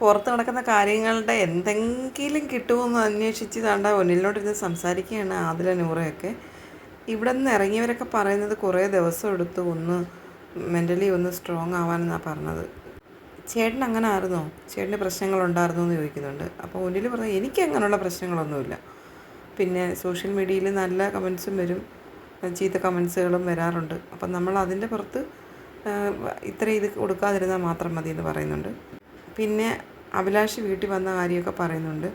പുറത്ത് നടക്കുന്ന കാര്യങ്ങളുടെ എന്തെങ്കിലും കിട്ടുമെന്ന് അന്വേഷിച്ച് താണ്ട ഒന്നിലോട്ടിരുന്ന് സംസാരിക്കുകയാണ് ആദില നൂറയൊക്കെ. ഇവിടെ നിന്ന് ഇറങ്ങിയവരൊക്കെ പറയുന്നത് കുറേ ദിവസം എടുത്തു ഒന്ന് മെന്റലി ഒന്ന് സ്ട്രോങ് ആവാനെന്നാണ് പറഞ്ഞത്. ചേട്ടൻ അങ്ങനെ ആയിരുന്നോ? ചേട്ടന് പ്രശ്നങ്ങളുണ്ടായിരുന്നു എന്ന് ചോദിക്കുന്നുണ്ട്. അപ്പോൾ ഒന്നിൽ പറഞ്ഞു എനിക്ക് അങ്ങനെയുള്ള പ്രശ്നങ്ങളൊന്നുമില്ല. പിന്നെ സോഷ്യൽ മീഡിയയിൽ നല്ല കമൻസും വരും. ചീത്ത കമൻസുകളും വരാറുണ്ട്. അപ്പം നമ്മൾ അതിന്റെ പുറത്ത് ഇത്ര ഇത് കൊടുക്കാതിരുന്നാൽ മാത്രം മതി എന്ന് പറയുന്നുണ്ട്. പിന്നെ അഭിലാഷ് വീട്ടിൽ വന്ന കാര്യമൊക്കെ പറയുന്നുണ്ട്.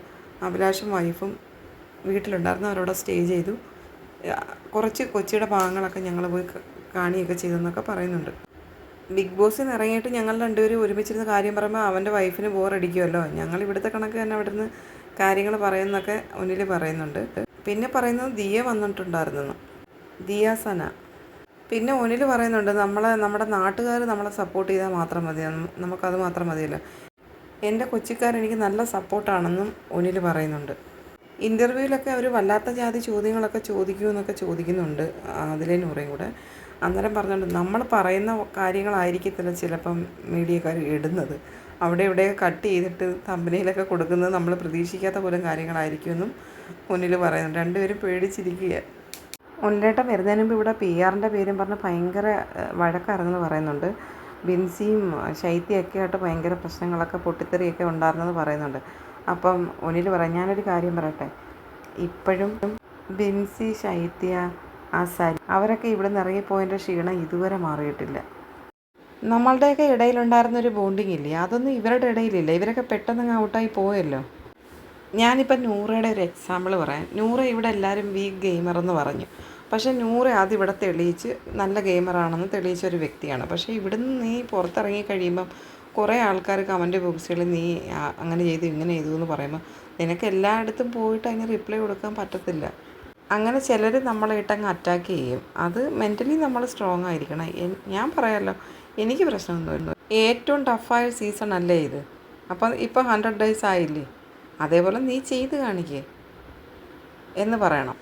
അഭിലാഷും വൈഫും വീട്ടിലുണ്ടായിരുന്നു. അവരവിടെ സ്റ്റേ ചെയ്തു. കുറച്ച് കൊച്ചിയുടെ ഭാഗങ്ങളൊക്കെ ഞങ്ങൾ പോയി കാണിയൊക്കെ ചെയ്തെന്നൊക്കെ പറയുന്നുണ്ട്. ബിഗ് ബോസിൽ നിന്ന് ഇറങ്ങിയിട്ട് ഞങ്ങൾ രണ്ടുപേരും ഒരുമിച്ചിരുന്ന് കാര്യം പറയുമ്പോൾ അവന്റെ വൈഫിന് ബോറടിക്കുമല്ലോ ഞങ്ങൾ ഇവിടുത്തെ കണക്ക് തന്നെ അവിടുന്ന് കാര്യങ്ങൾ പറയുന്നൊക്കെ മുന്നിൽ പറയുന്നുണ്ട്. പിന്നെ പറയുന്നത് ദിയ വന്നിട്ടുണ്ടായിരുന്നു ദിയ സന. പിന്നെ ഒനിൽ പറയുന്നുണ്ട് നമ്മളെ നമ്മുടെ നാട്ടുകാർ നമ്മളെ സപ്പോർട്ട് ചെയ്താൽ മാത്രം മതി നമുക്കത് മാത്രം മതിയല്ലോ? എന്റെ കൊച്ചിക്കാർ എനിക്ക് നല്ല സപ്പോർട്ടാണെന്നും ഒനിൽ പറയുന്നുണ്ട്. ഇന്റർവ്യൂവിലൊക്കെ അവർ വല്ലാത്ത ജാതി ചോദ്യങ്ങളൊക്കെ ചോദിക്കുമെന്നൊക്കെ ചോദിക്കുന്നുണ്ട് അതിലെ നൂറേയും കൂടെ. അന്നേരം പറഞ്ഞുകൊണ്ട് നമ്മൾ പറയുന്ന കാര്യങ്ങളായിരിക്കത്തില്ല ചിലപ്പം മീഡിയക്കാർ ഇടുന്നത്. അവിടെ ഇവിടെ കട്ട് ചെയ്തിട്ട് തമ്പനിയിലൊക്കെ കൊടുക്കുന്നത് നമ്മൾ പ്രതീക്ഷിക്കാത്ത പോലും കാര്യങ്ങളായിരിക്കുമെന്നും മുന്നിൽ പറയുന്നുണ്ട്. രണ്ടുപേരും പേടിച്ചിരിക്കുക ഒന്നിലേട്ടം വരുന്നതിന് മുമ്പ് ഇവിടെ പി ആറിന്റെ പേരും പറഞ്ഞ് ഭയങ്കര ഏഹ്, പറയുന്നുണ്ട്. ബിൻസിയും ശൈത്യമൊക്കെ ആയിട്ട് ഭയങ്കര പ്രശ്നങ്ങളൊക്കെ പൊട്ടിത്തെറിയൊക്കെ ഉണ്ടായിരുന്നെന്ന് പറയുന്നുണ്ട്. അപ്പം ഒനിൽ പറയാം ഞാനൊരു കാര്യം പറയട്ടെ. ഇപ്പോഴും ബിൻസി ശൈത്യ ആ സരി അവരൊക്കെ ഇവിടെ നിന്ന് ഇറങ്ങിപ്പോയതിന്റെ ക്ഷീണം ഇതുവരെ മാറിയിട്ടില്ല. നമ്മളുടെയൊക്കെ ഇടയിലുണ്ടായിരുന്ന ഒരു ബോണ്ടിങ് ഇല്ലേ? അതൊന്നും ഇവരുടെ ഇടയിലില്ല. ഇവരൊക്കെ പെട്ടെന്ന് ഔട്ടായി പോയല്ലോ. ഞാനിപ്പോൾ നൂറയുടെ ഒരു എക്സാമ്പിൾ പറയാം. നൂറ ഇവിടെ എല്ലാവരും വീക്ക് ഗെയിമർ എന്ന് പറഞ്ഞു. പക്ഷേ നൂറ് അത് ഇവിടെ തെളിയിച്ച് നല്ല ഗെയിമറാണെന്ന് തെളിയിച്ച ഒരു വ്യക്തിയാണ്. പക്ഷേ ഇവിടുന്ന് നീ പുറത്തിറങ്ങി കഴിയുമ്പം കുറേ ആൾക്കാർ കമന്റ് ബോക്സുകളിൽ നീ അങ്ങനെ ചെയ്തു ഇങ്ങനെ ചെയ്തു എന്ന് പറയുമ്പോൾ നിനക്ക് എല്ലായിടത്തും പോയിട്ട് അതിന് റിപ്ലൈ കൊടുക്കാൻ പറ്റത്തില്ല. അങ്ങനെ ചിലർ നമ്മളെ ഇട്ടങ്ങ് അറ്റാക്ക് ചെയ്യും. അത് മെന്റലി നമ്മൾ സ്ട്രോങ് ആയിരിക്കണം. ഞാൻ പറയാമല്ലോ എനിക്ക് പ്രശ്നമൊന്നുമില്ല ഏറ്റവും ടഫായ സീസൺ അല്ലേ ഇത്? അപ്പം ഇപ്പോൾ ഹൺഡ്രഡ് ഡേയ്സ് ആയില്ലേ? അതേപോലെ നീ ചെയ്ത് കാണിക്കേ എന്ന് പറയണം.